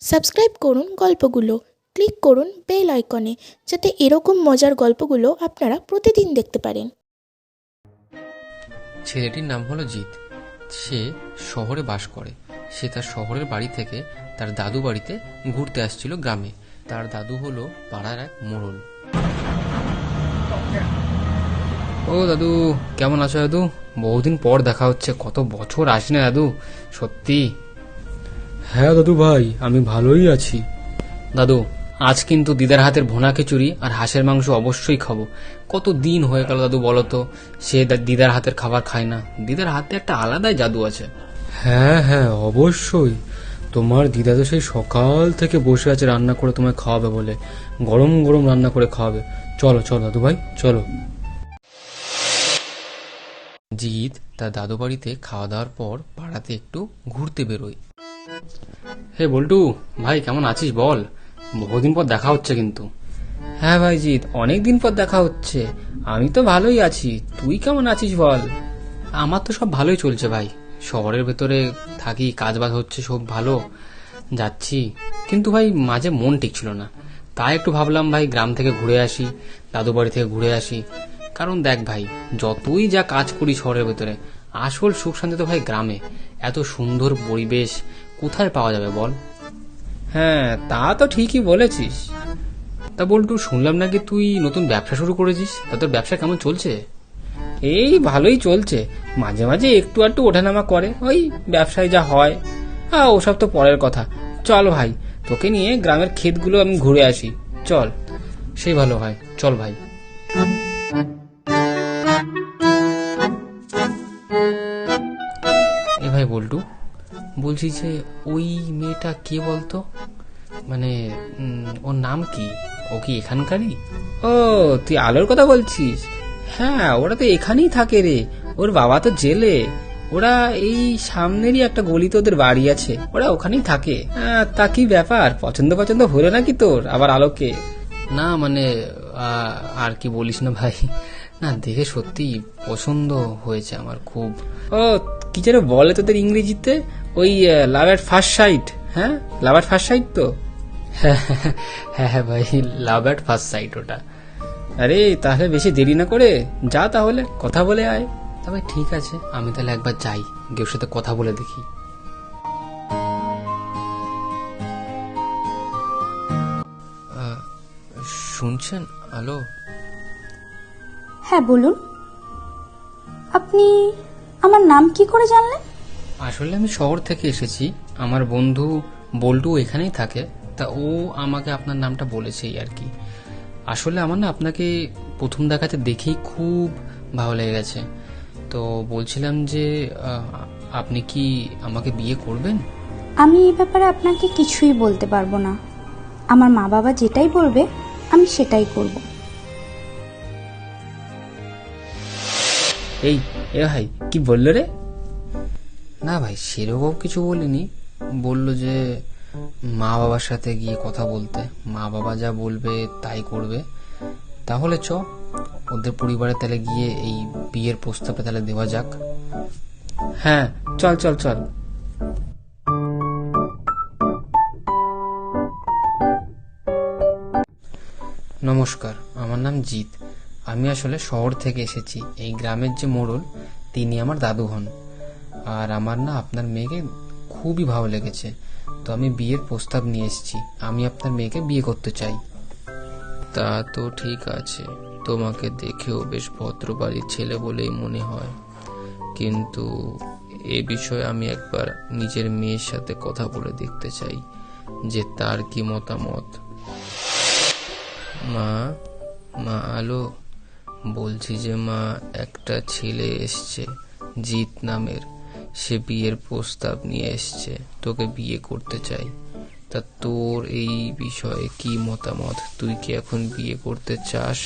Subscribe করুন গল্পগুলো। Click করুন বেল আইকনে যাতে এরকম মজার গল্পগুলো আপনারা প্রতিদিন দেখতে পারেন। ছেলেটির নাম হলো জিৎ। সে শহরে বাস করে। সে তার শহরের বাড়ি থেকে তার দাদু বাড়িতে ঘুরতে আসছিল গ্রামে। তার দাদু হলো পাড়ার এক মোড়ল ও দাদু, কেমন আছো দাদু? বহুদিন পর দেখা হচ্ছে, কত বছর আসি না দাদু? সত্যি হ্যাঁ দাদু ভাই আমি ভালোই আছি। দাদু আজ কিন্তু দিদার হাতের ভোনা খিচুড়ি আর হাঁসের মাংস অবশ্যই খাব। কত দিন হয়ে গেল দাদু বলো তো সে দিদার হাতের খাবার খায় না। দিদার হাতে একটা আলাদাই জাদু আছে। হ্যাঁ হ্যাঁ অবশ্যই। তোমার দিদা তো সেই সকাল থেকে বসে আছে রান্না করে তোমায় খাওয়াবে বলে। গরম গরম রান্না করে খাওয়াবে। চলো চলো দাদু ভাই চলো। জিৎ তার দাদু বাড়িতে খাওয়া দাওয়ার পর পাড়াতে একটু ঘুরতে বেরোয়। হে বল্টু, ভাই কেমন আছিস বল? বহুদিন পর দেখা হচ্ছে কিন্তু। হ্যাঁ ভাই জিৎ অনেক দিন পর দেখা হচ্ছে। আমি তো ভালোই আছি। তুই কেমন আছিস বল? আমার তো সব ভালোই চলছে ভাই। শহরের ভেতরে থাকি কাজ বাজ হচ্ছে, সব ভালো। যাচ্ছি। কিন্তু ভাই, মাঝে মন টিকছিল না। তাই একটু ভাবলাম ভাই, গ্রাম থেকে ঘুরে আসি দাদু বাড়ি থেকে ঘুরে আসি। কারণ দেখ ভাই, যতই যা কাজ করি শহরের ভেতরে, আসল সুখ শান্তি তো ভাই গ্রামে। এত সুন্দর পরিবেশ কোথায় পাওয়া যাবে বল? হ্যাঁ তা তো ঠিকই বলেছিস। তা বলটু, শুনলাম নাকি তুই নতুন ব্যবসা শুরু করেছিস? তা তোর ব্যবসা কেমন চলছে? এই ভালোই চলছে। মাঝে মাঝে একটু একটু ওঠানামা করে। ওই ব্যবসায় যা হয়। হ্যাঁ ওসব তো পরের কথা। চল ভাই, তোকে নিয়ে গ্রামের ক্ষেতগুলো আমি ঘুরে আসি। চল, সেই ভালো হয়। চল ভাই। বলছি যে ওই মেয়েটা কে বলতো? মানে ওর নাম কি? ও কি এখানকারই? ও তুই আলোর কথা বলছিস? হ্যাঁ ওরা তো এখানেই থাকে রে। ওর বাবা তো জেলে। ওরা এই সামনেরই একটা গলিতে ওদের বাড়ি আছে। ওরা ওখানেই থাকে। হ্যাঁ, তা কি ব্যাপার? পছন্দ পছন্দ হলো নাকি তোর আবার আলোকে? না মানে আর কি বলিস না ভাই? না দেখে সত্যি পছন্দ হয়েছে আমার খুব। ও কি যেন বলে তোদের ইংরেজিতে? ওই লাভ এট ফার্স্ট সাইট হ্যাঁ? লাভ এট ফার্স্ট সাইট তো? হ্যাঁ হ্যাঁ হ্যাঁ ভাই লাভ এট ফার্স্ট সাইট ওটা। আরে তাহলে বেশি দেরি না করে যা তাহলে কথা বলে আয়। তবে ঠিক আছে আমি তাহলে একবার যাই গিয়ে ওর সাথে কথা বলে দেখি। শুনছেন? হ্যালো? হ্যাঁ বলুন। আপনি আমার নাম কি করে জানলেন? আসলে আমি শহর থেকে এসেছি। আমার বন্ধু বল্টু এখানেই থাকে। তা ও আমাকে আপনার নামটা বলেছে আর কি। আসলে আমার না আপনাকে প্রথম দেখাতে দেখেই খুব ভালো লেগে গেছে তো বলছিলাম যে আপনি কি আমাকে বিয়ে করবেন? আমি এই ব্যাপারে আপনাকে কিছুই বলতে পারব না। আমার মা বাবা যেটাই বলবে আমি সেটাই করব। এই এ ভাই কি বলল রে? না ভাই সেরকম কিছু বলিনি। বলল যে মা বাবার সাথে গিয়ে কথা বলতে। মা বাবা যা বলবে তাই করবে। তাহলে চ ওদের পরিবারে তাহলে গিয়ে এই বিয়ের প্রস্তাবটা তাহলে দেওয়া যাক। হ্যাঁ চল চল চল। নমস্কার আমার নাম জিৎ। আমি আসলে শহর থেকে এসেছি। এই গ্রামের যে মোড়ল তিনি আমার দাদু হন আর আমার না আপনার মেয়েকে খুবই ভালো লেগেছে। তো আমি বিয়ের প্রস্তাব নিয়ে এসেছি। আমি আপনার মেয়েকে বিয়ে করতে চাই। তা তো ঠিক আছে। তোমাকে দেখেও বেশ ভদ্র বাড়ির ছেলে বলেই মনে হয়। কিন্তু এ বিষয়ে আমি একবার নিজের মেয়ের সাথে কথা বলে দেখতে চাই যে তার কি মতামত। মা মা আলো, বলছি যে মা, একটা ছেলে এসছে জিৎ নামের। সে বিয়ের প্রস্তাব নিয়ে এসছে তোকে বিয়ে করতে চাই। তা তোর এই বিষয়ে কি মতামত? তুই কি এখন বিয়ে করতে চাস?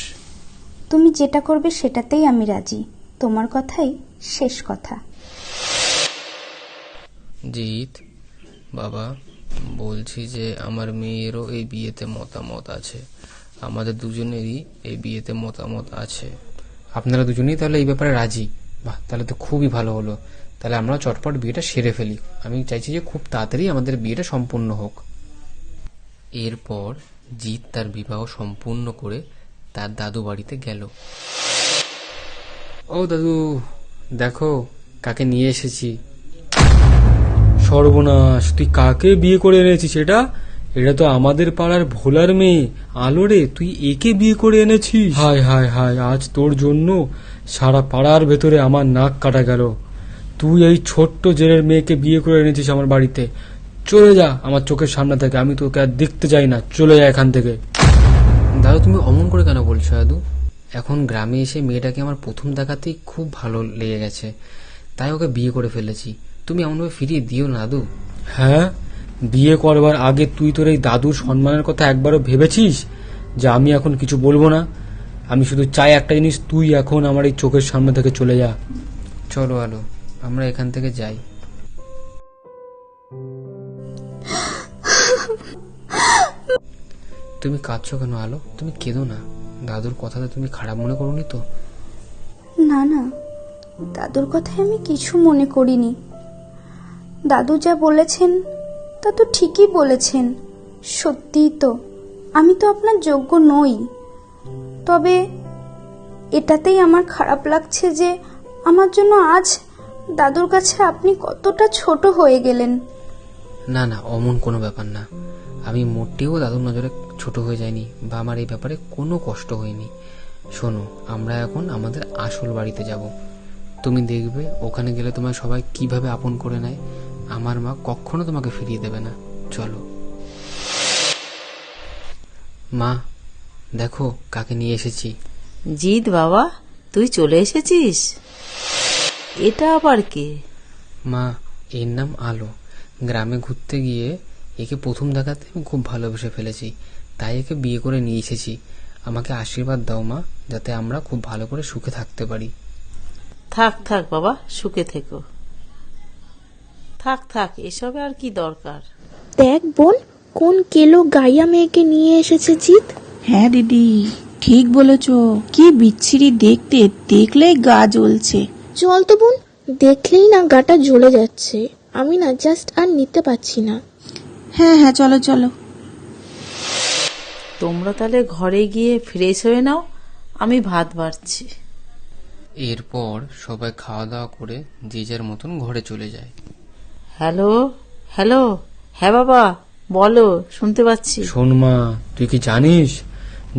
তুমি যেটা করবে সেটাতেই আমি রাজি। তোমার কথাই শেষ কথা। জিৎ বাবা বলছি যে আমার মেয়েরও এই বিয়েতে মতামত আছে। আমাদের দুজনেরই এই বিয়েতে মতামত আছে। আপনারা দুজনেই তাহলে এই ব্যাপারে রাজি? বাহ তাহলে তো খুবই ভালো হলো। তাহলে আমরা চটপট বিয়েটা সেরে ফেলি। আমি চাইছি যে খুব তাড়াতাড়ি আমাদের বিয়েটা সম্পূর্ণ হোক। এরপর জিৎ তার বিবাহ সম্পূর্ণ করে তার দাদু বাড়িতে গেল। ও দাদু, দেখো কাকে নিয়ে এসেছি। সর্বনাশ, তুই কাকে বিয়ে করে এনেছিস এটা এটা তো আমাদের পাড়ার ভোলার মেয়ে। আলোরে তুই একে বিয়ে করে এনেছিস? হায় হায় হায়, আজ তোর জন্য সারা পাড়ার ভেতরে আমার নাক কাটা গেল। তুই এই ছোট্ট জেলের মেয়েকে বিয়ে করে এনেছিস আমার বাড়িতে। চলে যা আমার চোখের সামনে থেকে আমি তোকে আর দেখতে চাই না। চলে যা এখান থেকে। দাদু তুমি অমন করে কেন বলছো দাদু এখন গ্রামে এসে মেয়েটাকে আমার প্রথম দেখাতেই খুব ভালো লেগে গেছে। তাই ওকে বিয়ে করে ফেলেছি। তুমি এমনভাবে ফিরিয়ে দিও না দাদু হ্যাঁ? বিয়ে করবার আগে তুই তোর এই দাদুর সম্মানের কথা একবারও ভেবেছিস? যে আমি এখন কিছু বলব না? আমি শুধু চাই একটা জিনিস তুই এখন আমার এই চোখের সামনে থেকে চলে যা। চলো আলো আমরা এখান থেকে যাই। তুমি কাঁদছো কেন, আলো? তুমি কেঁদো না। দাদুর কথাতে তুমি খারাপ মনে করোনি তো? না না। দাদুর কথায় আমি কিছু মনে করিনি। দাদু যা বলেছেন, তা তো ঠিকই বলেছেন। সত্যিই তো। আমি তো আপনার যোগ্য নই। তবে এটাতেই আমার খারাপ লাগছে যে, আমার জন্য আজ দাদুর কাছে আপনি কতটা ছোট হয়ে গেলেন? না না অমন কোনো ব্যাপার না। আমি মোটেও দাদুর নজরে ছোট হয়ে যাইনি বা আমার এই ব্যাপারে কোনো কষ্ট হয়নি। শোনো আমরা এখন আমাদের আসল বাড়িতে যাব। তুমি দেখবে ওখানে গেলে তোমার সবাই কীভাবে আপন করে নেয়। আমার মা কখনো তোমাকে ফিরিয়ে দেবে না। চলো। মা দেখো কাকে নিয়ে এসেছি। জিৎ বাবা তুই চলে এসেছিস? এটা আবার কে? মা এর নাম আলো। গ্রামে ঘুরতে গিয়ে একে প্রথম দেখাতে আমি খুব ভালোবেসে ফেলেছি। তাই একে বিয়ে করে নিয়ে এসেছি। আমাকে আশীর্বাদ দাও মা যাতে আমরা খুব ভালো করে সুখে থাকতে পারি। থাক থাক বাবা সুখে থেকো। থাক থাক এসবে আর কি দরকার? দেখ বোন কোন কেলো গাইয়া মেয়েকে নিয়ে এসেছে জিৎ? হ্যাঁ দিদি ঠিক বলেছ। কি বিচ্ছিরি দেখতে দেখলেই গা জ্বলছে। চল তো বোন দেখলেই না গাটা জ্বলে যাচ্ছে। আমি না জাস্ট আর নিতে পারছি না। হ্যাঁ হ্যাঁ চলো চলো। তোমরা তাহলে ঘরে গিয়ে ফ্রেশ হয়ে নাও আমি ভাত বাড়ছি। এরপর সবাই খাওয়া দাওয়া করে যে যার মতন ঘরে চলে যায়। হ্যালো হ্যালো হ্যাঁ বাবা বলো শুনতে পাচ্ছি। শোন মা তুই কি জানিস?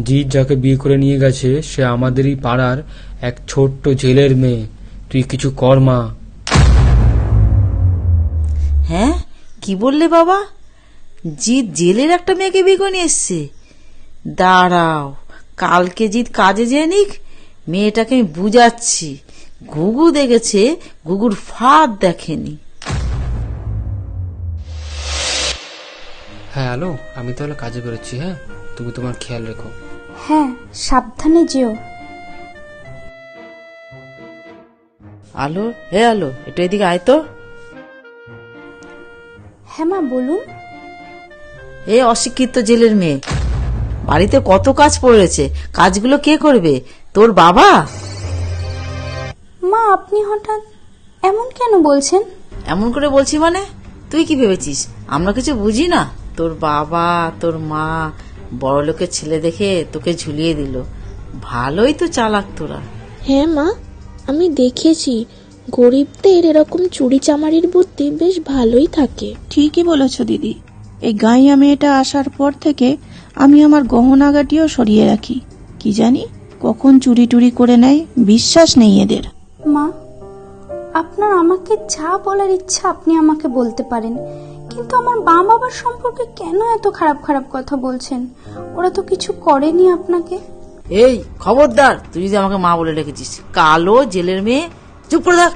জিৎ যাকে বিয়ে করে নিয়ে গেছে সে আমাদেরই পাড়ার এক ছোট্ট জেলের মেয়ে। তুই কিছু কর মা। হ্যাঁ? কি বললে বাবা? জিৎ জেলের একটা মেয়েকে বিয়ে নিয়ে এসছে। দাঁড়াও কালকে জিৎ কাজে যেয়ে নিক মেয়েটাকে আমি বুঝাচ্ছি। গুগু দেখেছে গুগুর ফাঁদ দেখেনি। হ্যাঁ হ্যালো আমি তাহলে কাজে বেরোচ্ছি হ্যাঁ? তুমি তোমার খেয়াল রেখো। হ্যাঁ সাবধানে যেও। আলো হে আলো একটু এদিকে আয় তো। হ্যাঁ মা বলুন। এ অশিক্ষিত জেলের মেয়ে। বাড়িতে কত কাজ পড়েছে কাজগুলো কে করবে? তোর বাবা? মা আপনি হঠাৎ এমন কেন বলছেন? এমন করে বলছি মানে? তুই কি ভেবেছিস? আমরা কিছু বুঝি না? তোর বাবা তোর মা বড় লোকের ছেলে দেখে তোকে ঝুলিয়ে দিল। ভালোই তো চালাক তোরা। হ্যাঁ মা আমি দেখেছি গরিবদের এরকম চুরি চামারির বুদ্ধি বেশ ভালোই থাকে। ঠিকই বলেছ দিদি। এই গাইয়া মেয়েটা আসার পর থেকে আমি আমার গহনাগাটিও সরিয়ে রাখি। কি জানি কখন চুরি টুরি করে নেয় বিশ্বাস নেই এদের। মা আপনার আমাকে যা বলার ইচ্ছা আপনি আমাকে বলতে পারেন। কিন্তু আমার মা বাবার সম্পর্কে কেন এত খারাপ খারাপ কথা বলছেন? ওরা তো কিছু করেনি আপনাকে। এই, খবরদার, তুই যদি আমাকে মা বলে রেখেছিস, কালো জেলের মেয়ে, চুপ করে থাক।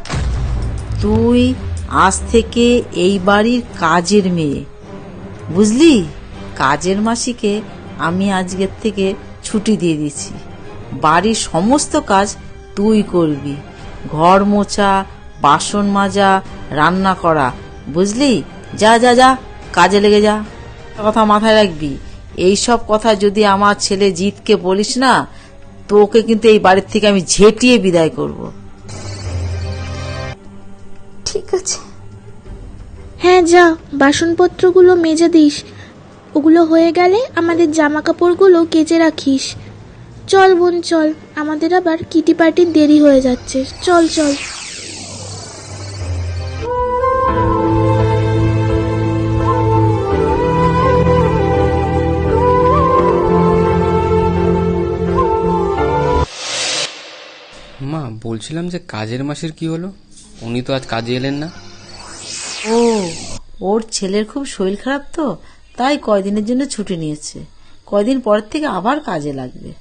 তুই আজ থেকে এই বাড়ির কাজের মেয়ে। বুঝলি? কাজের মাসিকে আমি আজকের থেকে ছুটি দিয়ে দিয়েছি। বাড়ির সমস্ত কাজ তুই করবি। ঘর মোছা, বাসন মাজা, রান্না করা। বুঝলি? যা যা যা, কাজে লেগে যা। কথা মাথায় রাখবি। এই সব কথা যদি আমার ছেলে জিতকে বলিস না তো ওকে কিন্তু এই বাড়ির থেকে আমি ঝেটিয়ে বিদায় করব। ঠিক আছে। হ্যাঁ যা, বাসনপত্রগুলো মেজে দিস। ওগুলো হয়ে গেলে আমাদের জামা কাপড়গুলো কেচে রাখিস। চল বোন, চল। আমাদের আবার কিটি পার্টির দেরি হয়ে যাচ্ছে। চল চল। বলছিলাম যে কাজের মাসের কি হলো? উনি তো আজ কাজে এলেন না। ও, ওর ছেলের খুব শরীর খারাপ তো, তাই কয়দিনের জন্য ছুটি নিয়েছে। কয়দিন পরের থেকে আবার কাজে লাগবে।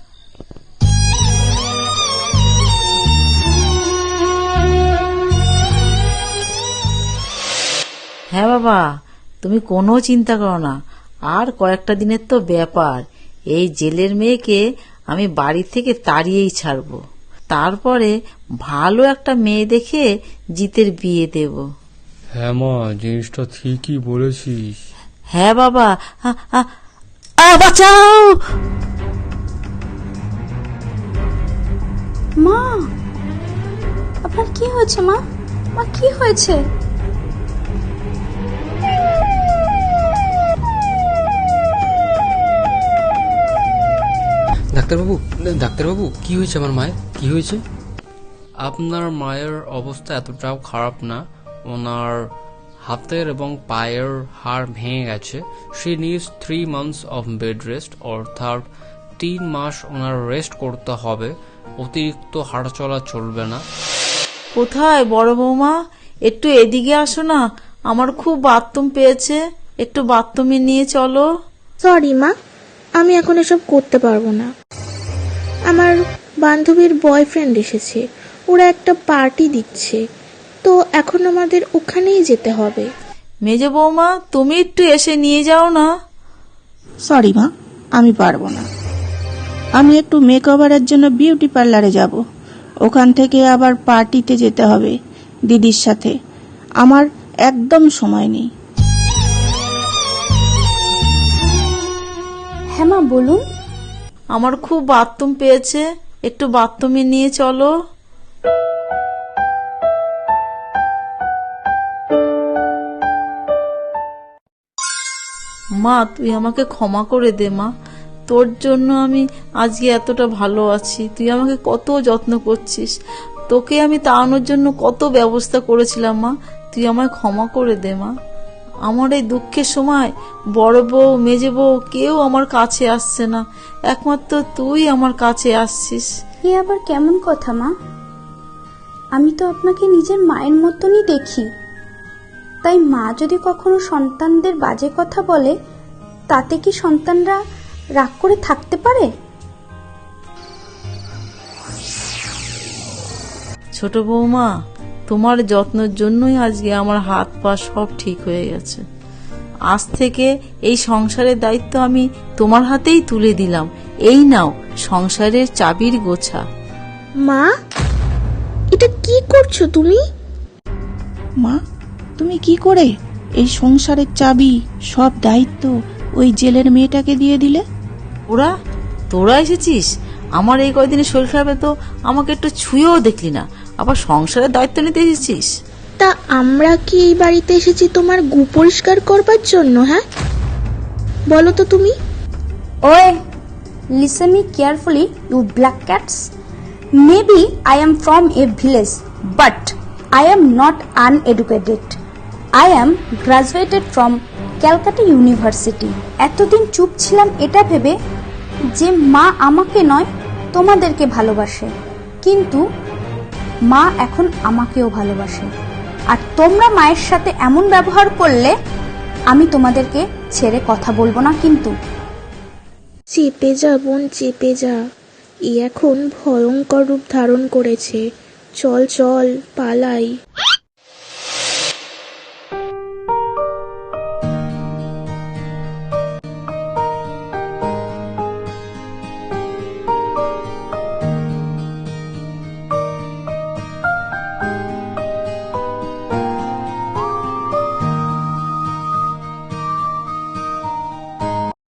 হ্যাঁ বাবা, তুমি কোনো চিন্তা করো না। আর কয়েকটা দিনের তো ব্যাপার। এই জেলের মেয়েকে আমি বাড়ি থেকে তাড়িয়েই ছাড়বো। তারপরে ভালো একটা মেয়ে দেখে জিতের বিয়ে দেব। হ্যাঁ মা জিনিসটা ঠিকই বলেছিস। হ্যাঁ বাবা। বাঁচাও! মা আপনার কি হয়েছে মা? মা কি হয়েছে? ডাক্তারবাবু ডাক্তারবাবু কি হয়েছে আমার মায়ের? কি হয়েছে? আপনার মায়ের অবস্থা এতটাও খারাপ না। ওনার হাতের এবং পায়ের হাড় ভেঙে গেছে। She needs three months of bed rest অর্থাৎ তিন মাস ওনার রেস্ট করতে হবে। অতিরিক্ত হাঁটাচলা চলবে না। কোথায় বড় বৌমা? একটু এদিকে আসো না। আমার খুব বাথরুম পেয়েছে। একটু বাথরুমে নিয়ে চলো। সরি মা। আমি এখন এসব করতে পারব না। আমার বান্ধবীর বয়ফ্রেন্ড এসেছে। ওরা একটা পার্টি দিচ্ছে। তো এখন আমাদের ওখানেই যেতে হবে। মেজ বৌমা তুমি একটু এসে নিয়ে যাও না। সরি মা আমি পারব না। আমি একটু মেকওভারের জন্য বিউটি পার্লারে যাব। ওখান থেকে আবার পার্টিতে যেতে হবে দিদির সাথে। আমার একদম সময় নেই। হ্যাঁ মা, বলুন। আমার খুব বাথরুম পেয়েছে। একটু বাথরুমে নিয়ে চলো। মা, তুই আমাকে ক্ষমা করে দে মা। তোর জন্য আমি আজকে এতটা ভালো আছি। তুই আমাকে কত যত্ন করছিস। তোকে আমি তাড়ানোর জন্য কত ব্যবস্থা করেছিলাম মা। তুই আমায় ক্ষমা করে দে মা। আমার এই দুঃখের সময় বড় বউ মেজে বউ কেউ আমার কাছে আসছে না। একমাত্র তুই আমার কাছে আসছিস। এ আবার কেমন কথা মা? আমি তো আপনাকে নিজের মায়ের মতনই দেখি। তাই মা যদি কখনো সন্তানদের বাজে কথা বলে তাতে কি সন্তানরা রাগ করে থাকতে পারে? ছোট বৌমা তোমার যত্নের জন্যই আজকে আমার হাত পা সব ঠিক হয়ে গেছে। আজ থেকে এই সংসারের দায়িত্ব আমি তোমার হাতেই তুলে দিলাম। এই নাও সংসারের চাবির গোছা। মা এটা কি করছ তুমি? মা তুমি কি করে এই সংসারের চাবি সব দায়িত্ব ওই জেলের মেয়েটাকে দিয়ে দিলে? ওরা তোরা এসেছিস? আমার এই কয়দিনে শরীর খারাপে তো আমাকে একটু ছুঁয়েও দেখলি না। আবার সংসারের দায়িত্ব নিতে এসেছিস? তা আমরা কি এই বাড়িতে এসেছি তোমার গু পরিষ্কার করবার জন্য হ্যাঁ? বলো তো তুমি। Oi, listen me carefully, you black cats. Maybe I am from a village, but I am not uneducated. I am graduated from Calcutta university এতদিন চুপ ছিলাম এটা ভেবে যে মা আমাকে নয় তোমাদেরকে ভালোবাসে। কিন্তু মা এখন আমাকেও ভালোবাসে। আর তোমরা মায়ের সাথে এমন ব্যবহার করলে আমি তোমাদেরকে ছেড়ে কথা বলব না কিন্তু। চেপে যা বোন, চেপে যা। ই এখন ভয়ঙ্কর রূপ ধারণ করেছে। চল চল, পালাই।